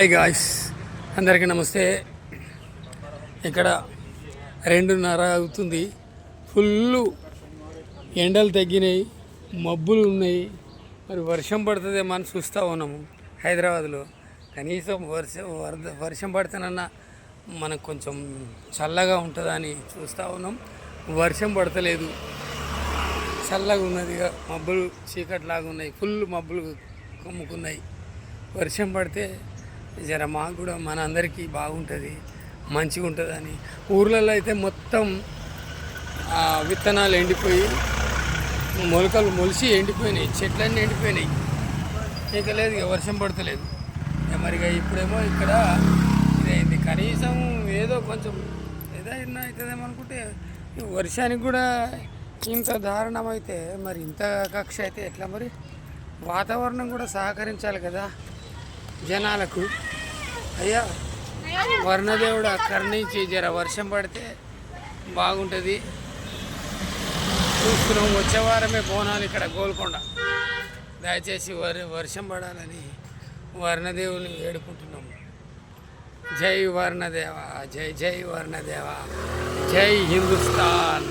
Hi guys అందరికీ నమస్తే. ఇక్కడ రెండున్నర అవుతుంది. ఫుల్ ఎండలు తగ్గినాయి మబ్బులు ఉన్నాయి. మరి వర్షం పడుతుందేమో అని చూస్తూ ఉన్నాము హైదరాబాద్లో. కనీసం వర్షం వరద వర్షం పడితేనన్నా మనకు కొంచెం చల్లగా ఉంటుందని చూస్తూ ఉన్నాం. వర్షం పడతలేదు. చల్లగా ఉన్నది ఇక మబ్బులు చీకట్లాగా ఉన్నాయి. ఫుల్ మబ్బులు కమ్ముకున్నాయి. వర్షం పడితే జర మాకు కూడా మన అందరికీ బాగుంటుంది మంచిగా ఉంటుందని ఊర్లలో అయితే మొత్తం విత్తనాలు ఎండిపోయి మొలకలు మొలిసి ఎండిపోయినాయి చెట్లన్నీ ఎండిపోయినాయి. ఇక లేదు ఇక వర్షం పడతలేదు. ఇక మరి ఇప్పుడేమో ఇక్కడ ఇదైంది. కనీసం ఏదో కొంచెం ఏదైనా అవుతుందేమో అనుకుంటే వర్షానికి కూడా ఇంత దారుణం అయితే మరి ఇంత కక్ష అయితే ఎట్లా మరి? వాతావరణం కూడా సహకరించాలి కదా జనాలకు. అయ్యా వర్ణదేవుడు కరుణించి జర వర్షం పడితే బాగుంటుంది. చూస్తున్నాం వచ్చే వారమే బోనాలు ఇక్కడ గోల్కొండ. దయచేసి వర్ వర్షం పడాలని వర్ణదేవుని వేడుకుంటున్నాము జై వర్ణదేవ జై జై వర్ణదేవ జై హిందుస్థాన్.